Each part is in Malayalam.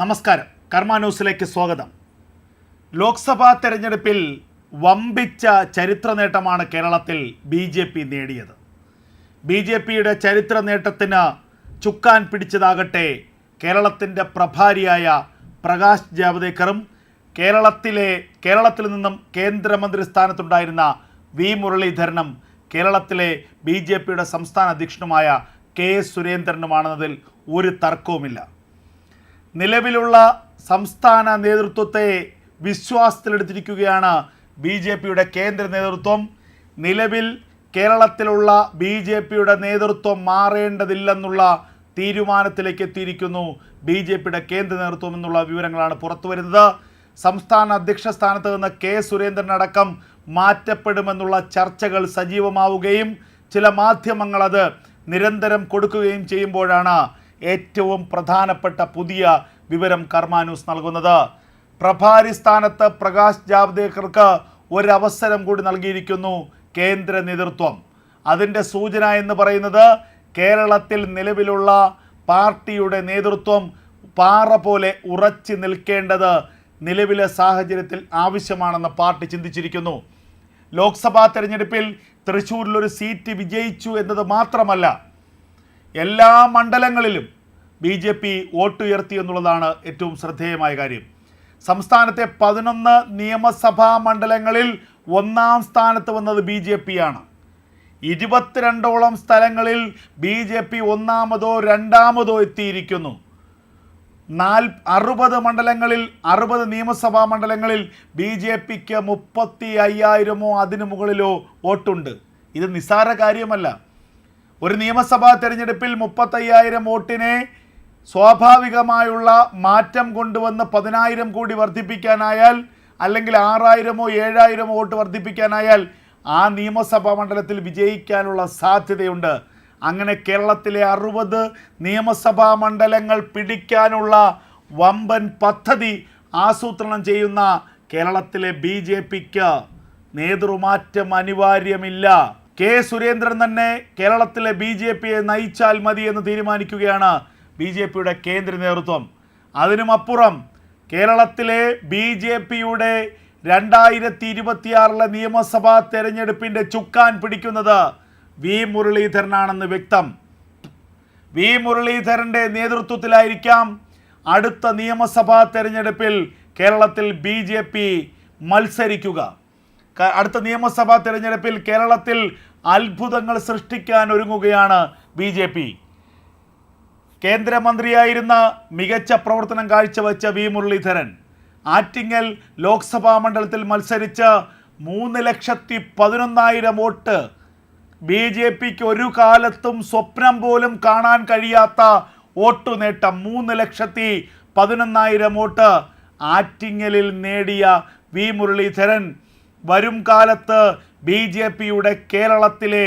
നമസ്കാരം. കർമ്മ ന്യൂസിലേക്ക് സ്വാഗതം. ലോക്സഭാ തെരഞ്ഞെടുപ്പിൽ വമ്പിച്ച ചരിത്ര നേട്ടമാണ് കേരളത്തിൽ ബി ജെ പി നേടിയത്. ബി ജെ പിയുടെ ചരിത്ര നേട്ടത്തിന് ചുക്കാൻ പിടിച്ചതാകട്ടെ കേരളത്തിന്റെ പ്രഭാരിയായ പ്രകാശ് ജാവദേക്കറും കേരളത്തിലെ കേരളത്തിൽ നിന്നും കേന്ദ്രമന്ത്രി സ്ഥാനത്തുണ്ടായിരുന്ന വി മുരളീധരനും കേരളത്തിലെ ബി ജെ പിയുടെ സംസ്ഥാന അധ്യക്ഷനുമായ കെ സുരേന്ദ്രനുമാണെന്നതിൽ ഒരു തർക്കവുമില്ല. നിലവിലുള്ള സംസ്ഥാന നേതൃത്വത്തെ വിശ്വാസത്തിലെടുത്തിരിക്കുകയാണ് ബി ജെ പിയുടെ കേന്ദ്ര നേതൃത്വം. നിലവിൽ കേരളത്തിലുള്ള ബി ജെ പിയുടെ നേതൃത്വം മാറേണ്ടതില്ലെന്നുള്ള തീരുമാനത്തിലേക്ക് എത്തിയിരിക്കുന്നു ബി ജെ പിയുടെ കേന്ദ്ര നേതൃത്വം എന്നുള്ള വിവരങ്ങളാണ് പുറത്തു വരുന്നത്. സംസ്ഥാന അധ്യക്ഷ സ്ഥാനത്ത് നിന്ന് കെ സുരേന്ദ്രൻ അടക്കം മാറ്റപ്പെടുമെന്നുള്ള ചർച്ചകൾ സജീവമാവുകയും ചില മാധ്യമങ്ങൾ അത് നിരന്തരം കൊടുക്കുകയും ചെയ്യുമ്പോഴാണ് ഏറ്റവും പ്രധാനപ്പെട്ട പുതിയ വിവരം കർമ്മ ന്യൂസ് നൽകുന്നത്. പ്രഭാരി സ്ഥാനത്ത് പ്രകാശ് ജാവ്ദേക്കർക്ക് ഒരവസരം കൂടി നൽകിയിരിക്കുന്നു കേന്ദ്ര നേതൃത്വം. അതിന്റെ സൂചന എന്ന് പറയുന്നത് കേരളത്തിൽ നിലവിലുള്ള പാർട്ടിയുടെ നേതൃത്വം പാറ പോലെ ഉറച്ചു നിൽക്കേണ്ടത് നിലവിലെ സാഹചര്യത്തിൽ ആവശ്യമാണെന്ന് പാർട്ടി ചിന്തിച്ചിരിക്കുന്നു. ലോക്സഭാ തെരഞ്ഞെടുപ്പിൽ തൃശ്ശൂരിലൊരു സീറ്റ് വിജയിച്ചു എന്നത് മാത്രമല്ല എല്ലാ മണ്ഡലങ്ങളിലും ബി ജെ പി വോട്ടുയർത്തി എന്നുള്ളതാണ് ഏറ്റവും ശ്രദ്ധേയമായ കാര്യം. സംസ്ഥാനത്തെ പതിനൊന്ന് നിയമസഭാ മണ്ഡലങ്ങളിൽ ഒന്നാം സ്ഥാനത്ത് വന്നത് ബി ജെ പി ആണ് ഇരുപത്തിരണ്ടോളം സ്ഥലങ്ങളിൽ ബി ജെ പി ഒന്നാമതോ രണ്ടാമതോ എത്തിയിരിക്കുന്നു. നാൽ അറുപത് മണ്ഡലങ്ങളിൽ അറുപത് നിയമസഭാ മണ്ഡലങ്ങളിൽ ബി ജെ പിക്ക് മുപ്പത്തി അയ്യായിരമോ അതിനു മുകളിലോ വോട്ടുണ്ട്. ഇത് നിസ്സാര കാര്യമല്ല. ഒരു നിയമസഭാ തെരഞ്ഞെടുപ്പിൽ മുപ്പത്തയ്യായിരം വോട്ടിനെ സ്വാഭാവികമായുള്ള മാറ്റം കൊണ്ടുവന്ന് പതിനായിരം കൂടി വർദ്ധിപ്പിക്കാനായാൽ അല്ലെങ്കിൽ ആറായിരമോ ഏഴായിരമോ വോട്ട് വർദ്ധിപ്പിക്കാനായാൽ ആ നിയമസഭാ മണ്ഡലത്തിൽ വിജയിക്കാനുള്ള സാധ്യതയുണ്ട്. അങ്ങനെ കേരളത്തിലെ അറുപത് നിയമസഭാ മണ്ഡലങ്ങൾ പിടിക്കാനുള്ള വമ്പൻ പദ്ധതി ആസൂത്രണം ചെയ്യുന്ന കേരളത്തിലെ ബി ജെ പിക്ക് നേതൃമാറ്റം അനിവാര്യമില്ല. കെ സുരേന്ദ്രൻ തന്നെ കേരളത്തിലെ ബി ജെ പിയെ നയിച്ചാൽ മതി എന്ന് തീരുമാനിക്കുകയാണ് ബി ജെ പിയുടെ കേന്ദ്ര നേതൃത്വം. അതിനുമപ്പുറം കേരളത്തിലെ ബി ജെ പിയുടെ രണ്ടായിരത്തി ഇരുപത്തിയാറിലെ നിയമസഭാ തെരഞ്ഞെടുപ്പിന്റെ ചുക്കാൻ പിടിക്കുന്നത് വി മുരളീധരനാണെന്ന് വ്യക്തം. വി മുരളീധരന്റെ നേതൃത്വത്തിലായിരിക്കാം അടുത്ത നിയമസഭാ തെരഞ്ഞെടുപ്പിൽ കേരളത്തിൽ ബി മത്സരിക്കുക. അടുത്ത നിയമസഭാ തെരഞ്ഞെടുപ്പിൽ കേരളത്തിൽ അത്ഭുതങ്ങൾ സൃഷ്ടിക്കാൻ ഒരുങ്ങുകയാണ് ബി ജെ പി. കേന്ദ്രമന്ത്രിയായിരുന്ന മികച്ച പ്രവർത്തനം കാഴ്ചവെച്ച വി മുരളീധരൻ ആറ്റിങ്ങൽ ലോക്സഭാ മണ്ഡലത്തിൽ മത്സരിച്ച് മൂന്ന് ലക്ഷത്തി പതിനൊന്നായിരം വോട്ട് ബി ജെ പിക്ക് ഒരു കാലത്തും സ്വപ്നം പോലും കാണാൻ കഴിയാത്ത വോട്ടു നേട്ടം മൂന്ന് ലക്ഷത്തി പതിനൊന്നായിരം വോട്ട് ആറ്റിങ്ങലിൽ നേടിയ വി മുരളീധരൻ. വരും കാലത്ത് ബി ജെ പിയുടെ കേരളത്തിലെ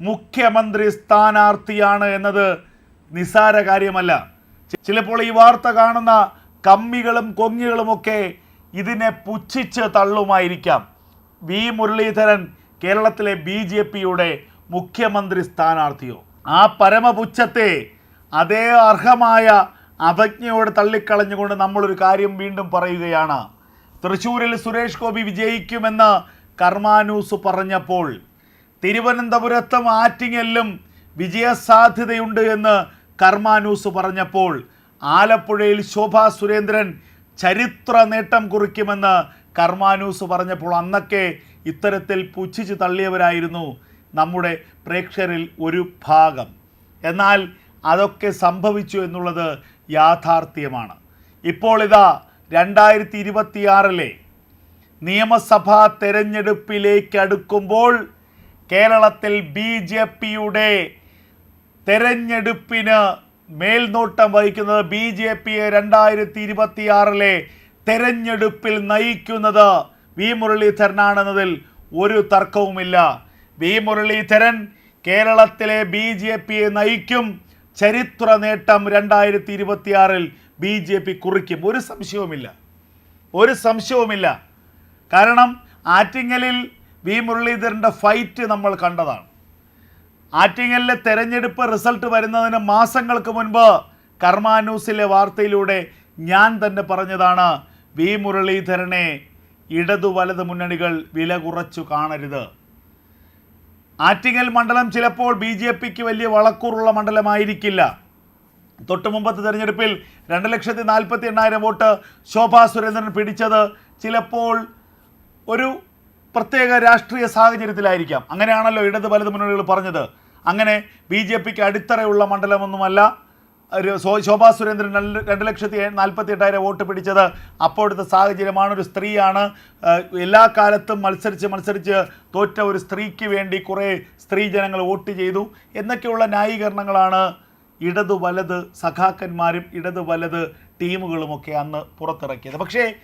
മുഖ്യമന്ത്രി സ്ഥാനാർത്ഥിയാണ് എന്നത് നിസാര കാര്യമല്ല. ചിലപ്പോൾ ഈ വാർത്ത കാണുന്ന കമ്മികളും കൊങ്ങികളുമൊക്കെ ഇതിനെ പുച്ഛിച്ച് തള്ളുമായിരിക്കാം. വി മുരളീധരൻ കേരളത്തിലെ ബി ജെ പിയുടെ മുഖ്യമന്ത്രി സ്ഥാനാർത്ഥിയോ? ആ പരമപുച്ഛത്തെ അതേ അർഹമായ അവജ്ഞയോട് തള്ളിക്കളഞ്ഞുകൊണ്ട് നമ്മളൊരു കാര്യം വീണ്ടും പറയുകയാണ്. തൃശ്ശൂരിൽ സുരേഷ് ഗോപി വിജയിക്കുമെന്ന് കർമാനൂസ് പറഞ്ഞപ്പോൾ തിരുവനന്തപുരത്തും ആറ്റിങ്ങലിലും വിജയസാധ്യതയുണ്ട് എന്ന് കർമാനൂസ് പറഞ്ഞപ്പോൾ ആലപ്പുഴയിൽ ശോഭാ സുരേന്ദ്രൻ ചരിത്ര നേട്ടം കുറിക്കുമെന്ന് കർമാനൂസ് പറഞ്ഞപ്പോൾ അന്നൊക്കെ ഇത്തരത്തിൽ പുച്ഛിച്ച് തള്ളിയവരായിരുന്നു നമ്മുടെ പ്രേക്ഷകരിൽ ഒരു ഭാഗം. എന്നാൽ അതൊക്കെ സംഭവിച്ചു എന്നുള്ളത് യാഥാർത്ഥ്യമാണ്. ഇപ്പോൾ ഇതാ രണ്ടായിരത്തി ഇരുപത്തിയാറിലെ നിയമസഭാ തെരഞ്ഞെടുപ്പിലേക്ക് അടുക്കുമ്പോൾ കേരളത്തിൽ ബി ജെ പിയുടെ തെരഞ്ഞെടുപ്പിന് മേൽനോട്ടം വഹിക്കുന്നത് ബി ജെ പിയെ രണ്ടായിരത്തി ഇരുപത്തിയാറിലെ തെരഞ്ഞെടുപ്പിൽ നയിക്കുന്നത് വി മുരളീധരനാണെന്നതിൽ ഒരു തർക്കവുമില്ല. വി മുരളീധരൻ കേരളത്തിലെ ബി ജെ പിയെ നയിക്കും ചരിത്ര നേട്ടം രണ്ടായിരത്തി ഇരുപത്തിയാറിൽ ബി ജെ പി കുറിക്കും. ഒരു സംശയവുമില്ല. ഒരു സംശയവുമില്ല. കാരണം ആറ്റിങ്ങലിൽ വി മുരളീധരന്റെ ഫൈറ്റ് നമ്മൾ കണ്ടതാണ്. ആറ്റിങ്ങലിലെ തെരഞ്ഞെടുപ്പ് റിസൾട്ട് വരുന്നതിന് മാസങ്ങൾക്ക് മുൻപ് കർമാന്യൂസിലെ വാർത്തയിലൂടെ ഞാൻ തന്നെ പറഞ്ഞതാണ് വി മുരളീധരനെ ഇടതു വലത് മുന്നണികൾ വില കുറച്ചു കാണരുത്. ആറ്റിങ്ങൽ മണ്ഡലം ചിലപ്പോൾ ബി ജെ പിക്ക് വലിയ വളക്കൂറുള്ള മണ്ഡലമായിരിക്കില്ല. തൊട്ടു മുമ്പത്തെ തെരഞ്ഞെടുപ്പിൽ രണ്ട് ലക്ഷത്തി നാൽപ്പത്തി എണ്ണായിരം വോട്ട് ശോഭാ സുരേന്ദ്രൻ പിടിച്ചത് ചിലപ്പോൾ ഒരു പ്രത്യേക രാഷ്ട്രീയ സാഹചര്യത്തിലായിരിക്കാം. അങ്ങനെയാണല്ലോ ഇടത് വലത് മുന്നണികൾ പറഞ്ഞത്. അങ്ങനെ ബി ജെ പിക്ക് അടിത്തറയുള്ള മണ്ഡലമൊന്നുമല്ല. ഒരു ശോഭാ സുരേന്ദ്രൻ രണ്ട് ലക്ഷത്തി നാൽപ്പത്തി എട്ടായിരം വോട്ട് പിടിച്ചത് അപ്പോഴത്തെ സാഹചര്യമാണ്. ഒരു സ്ത്രീയാണ്. എല്ലാ കാലത്തും മത്സരിച്ച് മത്സരിച്ച് തോറ്റ ഒരു സ്ത്രീക്ക് വേണ്ടി കുറേ സ്ത്രീ ജനങ്ങൾ വോട്ട് ചെയ്തു. എന്നൊക്കെയുള്ള ന്യായീകരണങ്ങളാണ് ഇടതു വലത് സഖാക്കന്മാരും ഇടത് വലത് ടീമുകളുമൊക്കെ അന്ന് പുറത്തിറക്കിയത്. പക്ഷേ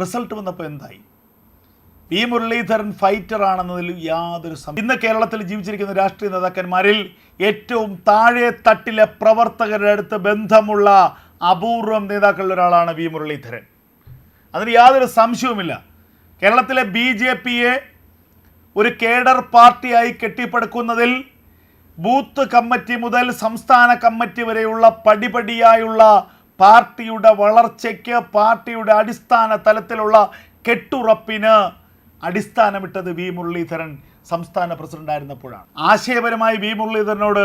റിസൾട്ട് വന്നപ്പോൾ എന്തായി? വി. മുരളീധരൻ ഫൈറ്റർ ആണെന്നതിൽ യാതൊരു സമയം ഇന്ന് കേരളത്തിൽ ജീവിച്ചിരിക്കുന്ന രാഷ്ട്രീയ നേതാക്കന്മാരിൽ ഏറ്റവും താഴെ തട്ടിലെ പ്രവർത്തകരുടെ അടുത്ത് ബന്ധമുള്ള അപൂർവം നേതാക്കളിൽ ഒരാളാണ് വി. മുരളീധരൻ. അതിന് യാതൊരു സംശയവുമില്ല. കേരളത്തിലെ ബി. ജെ. പിയെ ഒരു കേഡർ പാർട്ടിയായി കെട്ടിപ്പടുക്കുന്നതിൽ ബൂത്ത് കമ്മിറ്റി മുതൽ സംസ്ഥാന കമ്മിറ്റി വരെയുള്ള പടിപടിയായുള്ള പാർട്ടിയുടെ വളർച്ചയ്ക്ക് പാർട്ടിയുടെ അടിസ്ഥാന തലത്തിലുള്ള കെട്ടുറപ്പിന് അടിസ്ഥാനമിട്ടത് വി മുരളീധരൻ സംസ്ഥാന പ്രസിഡന്റായിരുന്നപ്പോഴാണ്. ആശയപരമായി വി മുരളീധരനോട്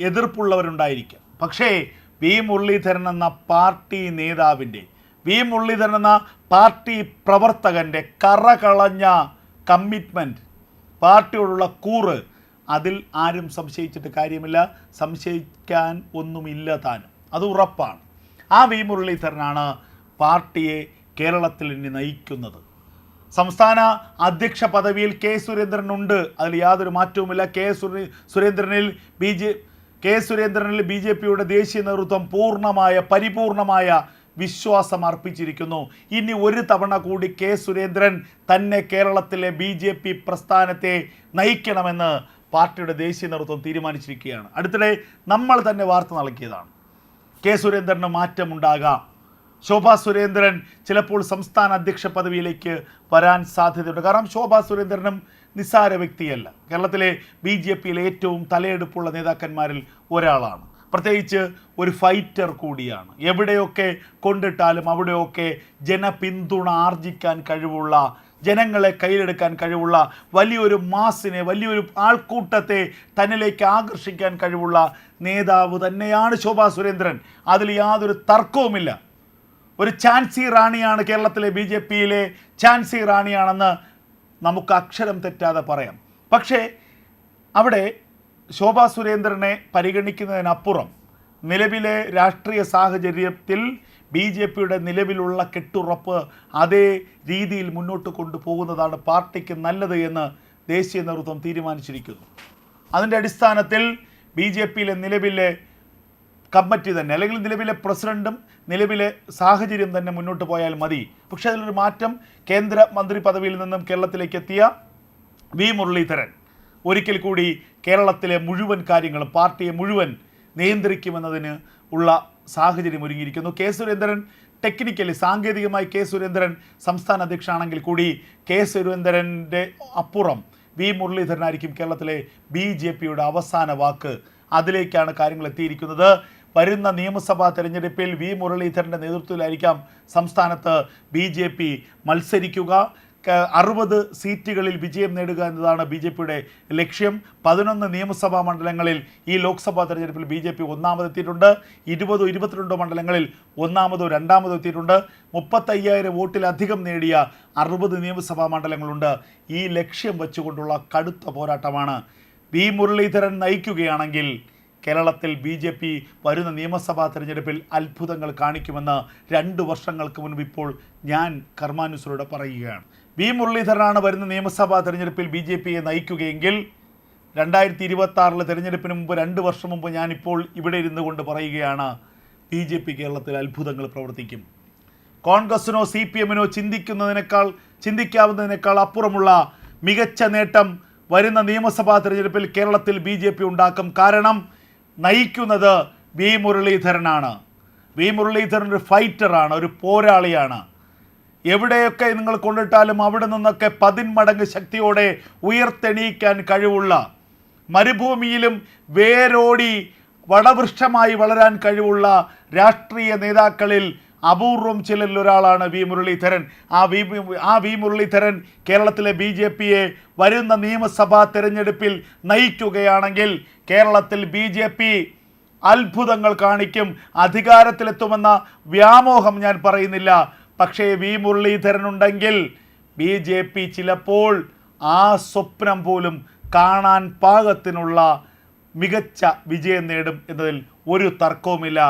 എതിർപ്പുള്ളവരുണ്ടായിരിക്കാം. പക്ഷേ വി മുരളീധരൻ എന്ന പാർട്ടി നേതാവിന്റെ വി മുരളീധരൻ എന്ന പാർട്ടി പ്രവർത്തകന്റെ കറകളഞ്ഞ കമ്മിറ്റ്മെന്റ് പാർട്ടിയോടുള്ള കൂറ് അതിൽ ആരും സംശയിച്ചിട്ട് കാര്യമില്ല. സംശയിക്കാൻ ഒന്നുമില്ല താനും. അത് ഉറപ്പാണ്. ആ വി മുരളീധരനാണ് പാർട്ടിയെ കേരളത്തിൽ ഇനി നയിക്കുന്നത്. സംസ്ഥാന അധ്യക്ഷ പദവിയിൽ കെ സുരേന്ദ്രൻ ഉണ്ട് അതിൽ യാതൊരു മാറ്റവുമില്ല. കെ സുരേ സുരേന്ദ്രനിൽ ബി ജെ കെ സുരേന്ദ്രനിൽ ബി ജെ പിയുടെ ദേശീയ നേതൃത്വം പൂർണമായ പരിപൂർണമായ വിശ്വാസം അർപ്പിച്ചിരിക്കുന്നു. ഇനി ഒരു തവണ കൂടി കെ സുരേന്ദ്രൻ തന്നെ കേരളത്തിലെ ബി പ്രസ്ഥാനത്തെ നയിക്കണമെന്ന് പാർട്ടിയുടെ ദേശീയ നേതൃത്വം തീരുമാനിച്ചിരിക്കുകയാണ്. അടുത്തിടെ നമ്മൾ തന്നെ വാർത്ത നൽകിയതാണ്. കെ സുരേന്ദ്രന് മാറ്റമുണ്ടാകാം. ശോഭാ സുരേന്ദ്രൻ ചിലപ്പോൾ സംസ്ഥാന അധ്യക്ഷ പദവിയിലേക്ക് വരാൻ സാധ്യതയുണ്ട്. കാരണം ശോഭാ സുരേന്ദ്രനും നിസ്സാര വ്യക്തിയല്ല. കേരളത്തിലെ ബി ജെ പിയിലെ ഏറ്റവും തലയെടുപ്പുള്ള നേതാക്കന്മാരിൽ ഒരാളാണ്. പ്രത്യേകിച്ച് ഒരു ഫൈറ്റർ കൂടിയാണ്. എവിടെയൊക്കെ കൊണ്ടിട്ടാലും അവിടെയൊക്കെ ജനപിന്തുണ ആർജിക്കാൻ കഴിവുള്ള ജനങ്ങളെ കയ്യിലെടുക്കാൻ കഴിവുള്ള വലിയൊരു മാസിനെ വലിയൊരു ആൾക്കൂട്ടത്തെ തന്നിലേക്ക് ആകർഷിക്കാൻ കഴിവുള്ള നേതാവ് തന്നെയാണ് ശോഭാ സുരേന്ദ്രൻ. അതിൽ യാതൊരു തർക്കവുമില്ല. ഒരു ചാൻസി റാണിയാണ് കേരളത്തിലെ ബി ജെ പിയിലെ ചാൻസി റാണിയാണെന്ന് നമുക്ക് അക്ഷരം തെറ്റാതെ പറയാം. പക്ഷേ അവിടെ ശോഭാ സുരേന്ദ്രനെ പരിഗണിക്കുന്നതിനപ്പുറം നിലവിലെ രാഷ്ട്രീയ സാഹചര്യത്തിൽ ബി ജെ പിയുടെ നിലവിലുള്ള കെട്ടുറപ്പ് അതേ രീതിയിൽ മുന്നോട്ട് കൊണ്ടുപോകുന്നതാണ് പാർട്ടിക്ക് നല്ലത് എന്ന് ദേശീയ നേതൃത്വം തീരുമാനിച്ചിരിക്കുന്നു. അതിന്റെ അടിസ്ഥാനത്തിൽ ബി ജെ പിയിലെ നിലവിലെ കമ്മിറ്റി തന്നെ അല്ലെങ്കിൽ നിലവിലെ പ്രസിഡന്റും നിലവിലെ സാഹചര്യം തന്നെ മുന്നോട്ട് പോയാൽ മതി. പക്ഷേ അതിലൊരു മാറ്റം കേന്ദ്ര മന്ത്രി പദവിയിൽ നിന്നും കേരളത്തിലേക്ക് എത്തിയ വി മുരളീധരൻ. ഒരിക്കൽ കൂടി കേരളത്തിലെ മുഴുവൻ കാര്യങ്ങളും പാർട്ടിയെ മുഴുവൻ നിയന്ത്രിക്കുമെന്നതിന് ഉള്ള സാഹചര്യം ഒരുങ്ങിയിരിക്കുന്നു. കെ സുരേന്ദ്രൻ ടെക്നിക്കലി സാങ്കേതികമായി കെ സുരേന്ദ്രൻ സംസ്ഥാന അധ്യക്ഷനാണെങ്കിൽ കൂടി കെ സുരേന്ദ്രന്റെ അപ്പുറം വി മുരളീധരനായിരിക്കും കേരളത്തിലെ ബി ജെ പിയുടെ അവസാന വാക്ക്. അതിലേക്കാണ് കാര്യങ്ങൾ എത്തിയിരിക്കുന്നത്. വരുന്ന നിയമസഭാ തെരഞ്ഞെടുപ്പിൽ വി മുരളീധരന്റെ നേതൃത്വത്തിലായിരിക്കാം സംസ്ഥാനത്ത് ബി മത്സരിക്കുക. അറുപത് സീറ്റുകളിൽ വിജയം നേടുക എന്നതാണ് ബി ജെ പിയുടെ ലക്ഷ്യം. പതിനൊന്ന് നിയമസഭാ മണ്ഡലങ്ങളിൽ ഈ ലോക്സഭാ തെരഞ്ഞെടുപ്പിൽ ബി ജെ പി ഒന്നാമതെത്തിയിട്ടുണ്ട്. ഇരുപതോ ഇരുപത്തിരണ്ടോ മണ്ഡലങ്ങളിൽ ഒന്നാമതോ രണ്ടാമതോ എത്തിയിട്ടുണ്ട്. മുപ്പത്തയ്യായിരം വോട്ടിലധികം നേടിയ അറുപത് നിയമസഭാ മണ്ഡലങ്ങളുണ്ട്. ഈ ലക്ഷ്യം വെച്ചുകൊണ്ടുള്ള കടുത്ത പോരാട്ടമാണ്. വി മുരളീധരൻ നയിക്കുകയാണെങ്കിൽ കേരളത്തിൽ ബി ജെ പി വരുന്ന നിയമസഭാ തെരഞ്ഞെടുപ്പിൽ അത്ഭുതങ്ങൾ കാണിക്കുമെന്ന് രണ്ട് വർഷങ്ങൾക്ക് മുൻപ് ഇപ്പോൾ ഞാൻ കർമാനുസരോട് പറയുകയാണ്. വി മുരളീധരനാണ് വരുന്ന നിയമസഭാ തെരഞ്ഞെടുപ്പിൽ ബി ജെ പിയെ നയിക്കുകയെങ്കിൽ രണ്ടായിരത്തി ഇരുപത്തി ആറിലെ തെരഞ്ഞെടുപ്പിന് മുമ്പ് രണ്ട് വർഷം മുമ്പ് ഞാനിപ്പോൾ ഇവിടെ ഇരുന്നു കൊണ്ട് പറയുകയാണ് ബി ജെ പി കേരളത്തിൽ അത്ഭുതങ്ങൾ പ്രവർത്തിക്കും. കോൺഗ്രസിനോ സി പി എമ്മിനോ ചിന്തിക്കുന്നതിനേക്കാൾ ചിന്തിക്കാവുന്നതിനേക്കാൾ അപ്പുറമുള്ള മികച്ച നേട്ടം വരുന്ന നിയമസഭാ തെരഞ്ഞെടുപ്പിൽ കേരളത്തിൽ ബി ജെ പി ഉണ്ടാക്കും കാരണം നയിക്കുന്നത് വി മുരളീധരനാണ്. വി മുരളീധരൻ ഒരു ഫൈറ്ററാണ് ഒരു പോരാളിയാണ്. എവിടെയൊക്കെ നിങ്ങൾ കൊണ്ടിട്ടാലും അവിടെ നിന്നൊക്കെ പതിന്മടങ്ങ് ശക്തിയോടെ ഉയർത്തെണീക്കാൻ കഴിവുള്ള മരുഭൂമിയിലും വേരോടി വടവൃക്ഷമായി വളരാൻ കഴിവുള്ള രാഷ്ട്രീയ നേതാക്കളിൽ അപൂർവം ചിലരിൽ ഒരാളാണ് വി മുരളീധരൻ. ആ വി ആ വി മുരളീധരൻ കേരളത്തിലെ ബി ജെ പിയെ വരുന്ന നിയമസഭാ തെരഞ്ഞെടുപ്പിൽ നയിക്കുകയാണെങ്കിൽ കേരളത്തിൽ ബി ജെ പി അത്ഭുതങ്ങൾ കാണിക്കും. അധികാരത്തിലെത്തുമെന്ന വ്യാമോഹം ഞാൻ പറയുന്നില്ല. പക്ഷേ വി മുരളീധരൻ ഉണ്ടെങ്കിൽ ബി ജെ പി ചിലപ്പോൾ ആ സ്വപ്നം പോലും കാണാൻ പാകത്തിനുള്ള മികച്ച വിജയം നേടും എന്നതിൽ ഒരു തർക്കവുമില്ല.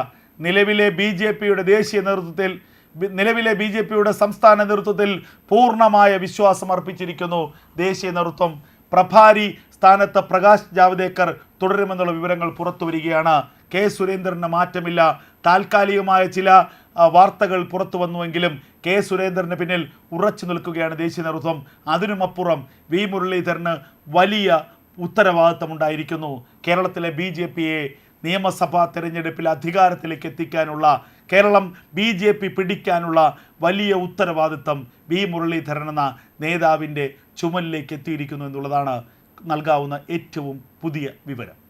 നിലവിലെ ബി ജെ പിയുടെ ദേശീയ നേതൃത്വത്തിൽ നിലവിലെ ബി ജെ പിയുടെ സംസ്ഥാന നേതൃത്വത്തിൽ പൂർണമായ വിശ്വാസം അർപ്പിച്ചിരിക്കുന്നു. ദേശീയ നേതൃത്വം പ്രഭാരി സ്ഥാനത്ത് പ്രകാശ് ജാവ്ദേക്കർ തുടരുമെന്നുള്ള വിവരങ്ങൾ പുറത്തു വരികയാണ് കെ സുരേന്ദ്രന് മാറ്റമില്ല. താൽക്കാലികമായ ചില വാർത്തകൾ പുറത്തു വന്നുവെങ്കിലും കെ സുരേന്ദ്രന് പിന്നിൽ ഉറച്ചു നിൽക്കുകയാണ് ദേശീയ നേതൃത്വം. അതിനുമപ്പുറം വി മുരളീധരന് വലിയ ഉത്തരവാദിത്തമുണ്ടായിരിക്കുന്നു. കേരളത്തിലെ ബി ജെ പിയെ നിയമസഭാ തെരഞ്ഞെടുപ്പിൽ അധികാരത്തിലേക്ക് എത്തിക്കാനുള്ള കേരളം ബി ജെ പി പിടിക്കാനുള്ള വലിയ ഉത്തരവാദിത്തം വി മുരളീധരൻ എന്ന നേതാവിന്റെ ചുമലിലേക്ക് എത്തിയിരിക്കുന്നു എന്നുള്ളതാണ് നൽകാവുന്ന ഏറ്റവും പുതിയ വിവരം.